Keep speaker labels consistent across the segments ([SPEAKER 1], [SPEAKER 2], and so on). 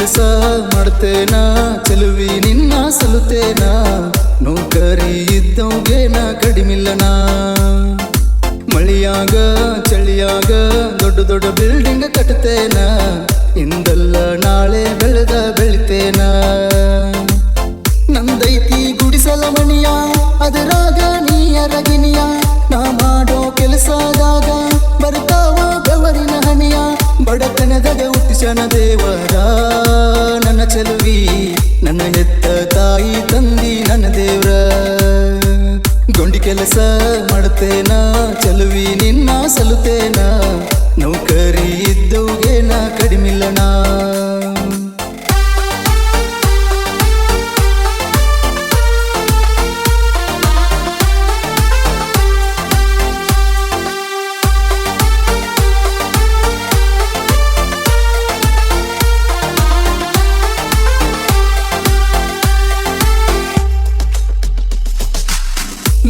[SPEAKER 1] ಕೆಲಸ ಮಾಡ್ತೇನ? ಚೆಲುವಿ ನಿನ್ನ ಸಲುತೇನ ನೌಕರಿ ಇದ್ದವ್ಗೇನ ಕಡಿಮಿಲ್ಲನ? ಮಳಿಯಾಗ ಚಳಿಯಾಗ ದೊಡ್ಡ ದೊಡ್ಡ ಬಿಲ್ಡಿಂಗ್ ಹುಟ್ಟಿಸನ ದೇವರ, ನನ್ನ ಚೆಲುವಿ, ನನ್ನ ಹೆತ್ತ ತಾಯಿ ತಂದಿ ನನ್ನ ದೇವ್ರ. ಗೊಂಡಿ ಕೆಲಸ ಮಾಡ್ತೇನ ಚೆಲುವಿ ನಿನ್ನ ಸಲುತೇನ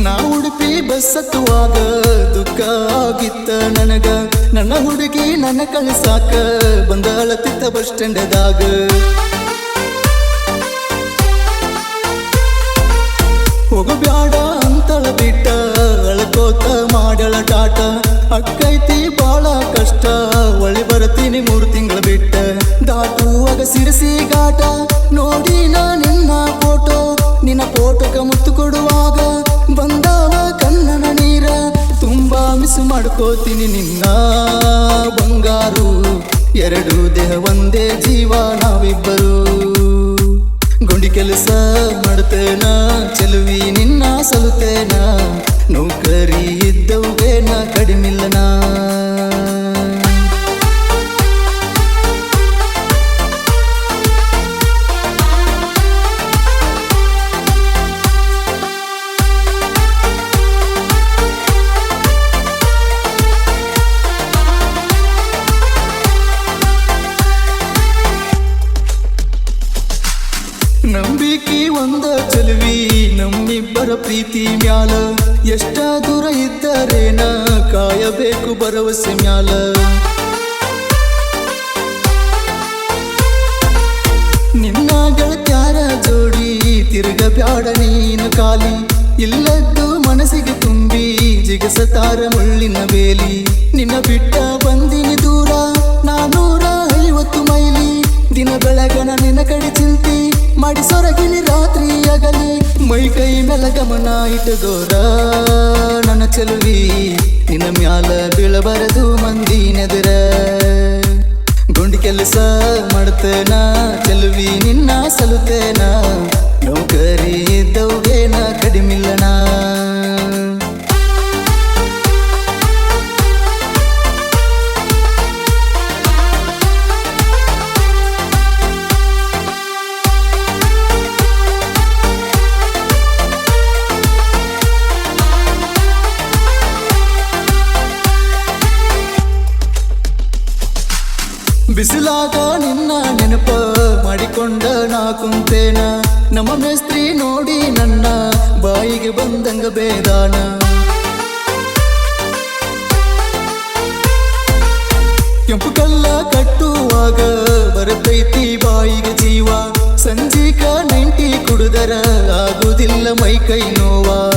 [SPEAKER 1] ನಾ ಉಡುಪಿ ಬಸ್ ಹತ್ತುವಾಗ ದುಃಖ ಆಗಿತ್ತ ನನಗ. ನನ್ನ ಹುಡುಗಿ ನನ್ನ ಕಳಿಸಾಕ ಬಂದ ಅಳತಿತ್ತ ಬಸ್ ಸ್ಟ್ಯಾಂಡದಾಗ ಹೋಗಬ್ಯಾಡ ಅಂತಳ ಬಿಟ್ಟ, ಅಳ್ಕೋತ ಮಾಡಳ ಟಾಟ. ಅಕ್ಕೈತಿ ಬಾಳ ಕಷ್ಟ ಒಳಿ ಬರ್ತೀನಿ ಮೂರು ತಿಂಗಳ ಬಿಟ್ಟ. ಸಿರಸಿ ಗಾಟ. ನೋಡಿ ನಾ ನಿನ್ನ ಫೋಟೋ. ನಿನ್ನ ಫೋಟೋಕ ಮುತ್ತು ಕೊಡುವಾಗ ಬಂದಾವ ಕನ್ನನ ನೀರ. ತುಂಬಾ ಮಿಸ್ ಮಾಡ್ಕೋತೀನಿ ನಿನ್ನ ಬಂಗಾರು. ಎರಡು ದೇಹ, ಒಂದೇ ಜೀವ, ನಾವಿಬ್ಬರು. ಗುಂಡಿ ಕೆಲಸ ಮಾಡ್ತೇನ, ಚೆಲುವಿ ನಿನ್ನ ಸಲುತ್ತೇನ ನೌಕರಿ ಇದ್ದವ್ಗೇನ ಕಡಿಮಿಲ್ಲನಾ. ನಮ್ಮಿಬ್ಬರ ಪ್ರೀತಿ ಮ್ಯಾಲ. ಎಷ್ಟ ದೂರ ಇದ್ದರೇನ ಕಾಯಬೇಕು ಭರವಸೆ ಮ್ಯಾಲ. ನಿನ್ನ ಗೆಳತ್ಯಾರ ಜೋಡಿ ತಿರುಗ ಬ್ಯಾಡ ನೀನು ಕಾಲಿ. ಇಲ್ಲದ್ದು ಮನಸ್ಸಿಗೆ ತುಂಬಿ ಜಿಗಸತಾರ ಮುಳ್ಳಿನ ಬೇಲಿ. ನಿನ್ನ ಬಿಟ್ಟ ಬಂದಿನಿ ದೂರ ನಾನೂರ ಐವತ್ತು ಮೈಲಿ. ದಿನ ಬೆಳಗನ ನಿನ್ನ ಕಡೆ ಚಿಂತಿ ಮಾಡಿ ಸೊರಗಿನಿ ರಾತ್ರಿ ಆಗಲಿ ಮೈ ಕೈ ಮೇಲೆ ಗಮನ ಇಟ್ಟಗೋರ ನನ್ನ ಚೆಲುವಿ, ನಿನ್ನ ಮ್ಯಾಲ ಬೀಳಬಾರದು ಮಂದಿ ನೆದರ. ಗುಂಡಿ ಕೆಲಸ ಮಾಡ್ತೇನ, ಚೆಲುವಿ ನಿನ್ನ ಸಲುತೇನ. ನೌಕರಿ ಇದ್ದವ್ಗೇನ ಕಡಿಮಿಲ್ಲನಾ ಬಿಸಿಲಾಗ ನಿನ್ನ ನೆನಪ ಮಾಡಿಕೊಂಡ ನಾ ಕುಂತೇನ. ನಮ್ಮ ಮೇಸ್ತ್ರಿ ನೋಡಿ ನನ್ನ ಬಾಯಿಗೆ ಬಂದಂಗ ಬೇದಾನ. ಕೆಂಪು ಕಲ್ಲ ಕಟ್ಟುವಾಗ ಬರತೈತಿ ಬಾಯಿಗೆ ಜೀವ. ಸಂಜೀಕ ನೆಂಟಿ ಕುಡಿದರ ಆಗುದಿಲ್ಲ ಮೈ ಕೈ ನೋವ.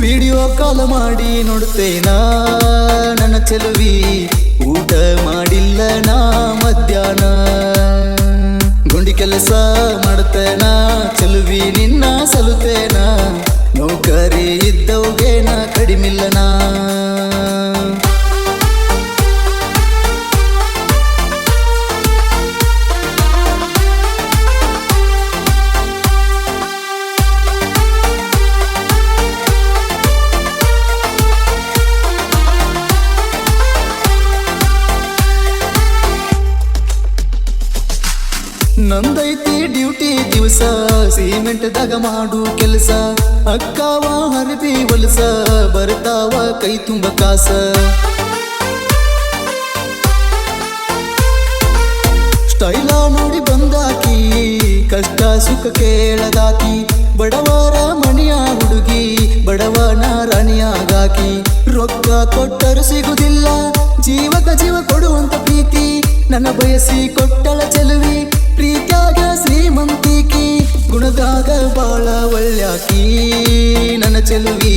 [SPEAKER 1] ವಿಡಿಯೋ ಕಾಲ್ ಮಾಡಿ ನೋಡ್ತೇನಾ ನನ್ನ ಚೆಲುವಿ ಊಟ ಮಾಡಿಲ್ಲ ನಾ ಮಧ್ಯಾಹ್ನ. ಗುಂಡಿ ಕೆಲಸ ಮಾಡ್ತೇನ ನಂದೈತಿ ಡ್ಯೂಟಿ ದಿವಸ, ಸಿಮೆಂಟ್ದಾಗ ಮಾಡು ಕೆಲಸ, ಅಕ್ಕಾವ ಹರಬಿ ಹೊಲಸ, ಬರ್ತಾವ ಕೈ ತುಂಬ ಕಾಸ. ಸ್ಟೈಲ ನೋಡಿ ಬಂದಾಕಿ, ಕಷ್ಟ ಸುಖ ಕೇಳದಾಕಿ, ಬಡವರ ಮನೆಯ ಹುಡುಗಿ, ಬಡವನ ರಾಣಿಯಾಗಾಕಿ. ರೊಕ್ಕ ಕೊಟ್ಟರು ಸಿಗುದಿಲ್ಲ ಜೀವಕ ಜೀವ ಕೊಡುವಂತ ಪ್ರೀತಿ, ನನ್ನ ಬಯಸಿ ಕೊಟ್ಟಳ ಚೆಲುವಿ. ಪ್ರೀತ್ಯಾಗ ಶ್ರೀಮಂತಿಕಿ ಗುಣದಾಗ ಬಾಳ ಒಳ್ಳ್ಯಾಕಿ. ನನ್ನ ಚೆಲುವಿ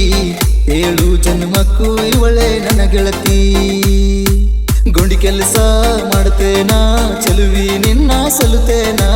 [SPEAKER 1] ಏಳು ಜನ್ಮಕ್ಕೂ ಇವಳೆ ನನ್ನ ಗೆಳತಿ. ಗುಂಡಿ ಕೆಲಸ ಮಾಡ್ತೇನಾ, ಚೆಲುವಿ ನಿನ್ನ ಸಲುತೇನಾ